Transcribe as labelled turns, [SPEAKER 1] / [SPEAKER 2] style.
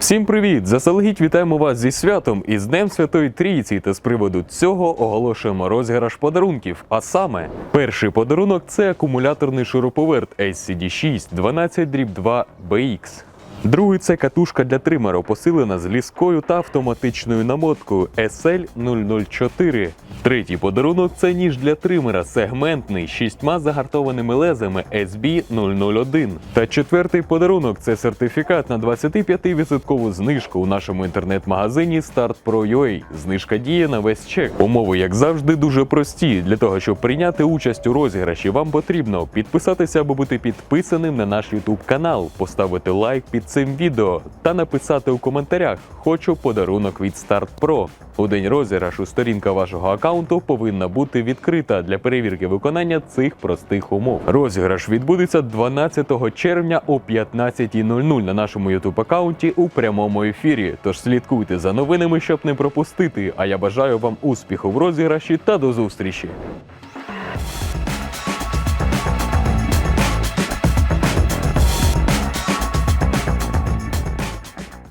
[SPEAKER 1] Всім привіт! Заселегідь вітаємо вас зі святом і з Днем Святої Трійці. Та з приводу цього оголошуємо розіграш подарунків. А саме, перший подарунок це акумуляторний шуруповерт SCD6 12 2 BX. Другий це катушка для тримера, посилена з ліскою та автоматичною намоткою SL004. Третій подарунок це ніж для тримера, сегментний, з шістьма загартованими лезами SB001. Та четвертий подарунок це сертифікат на 25% знижку у нашому інтернет-магазині StartPro.ua. Знижка діє на весь чек. Умови, як завжди, дуже прості. Для того, щоб прийняти участь у розіграші, вам потрібно підписатися або бути підписаним на наш YouTube канал, поставити лайк під цим відео та написати у коментарях Хочу подарунок від Start Pro. У день розіграшу сторінка вашого аккаунту повинна бути відкрита для перевірки виконання цих простих умов. Розіграш відбудеться 12 червня о 15.00 на нашому YouTube аккаунті у прямому ефірі. Тож слідкуйте за новинами, щоб не пропустити. А я бажаю вам успіху в розіграші та до зустрічі.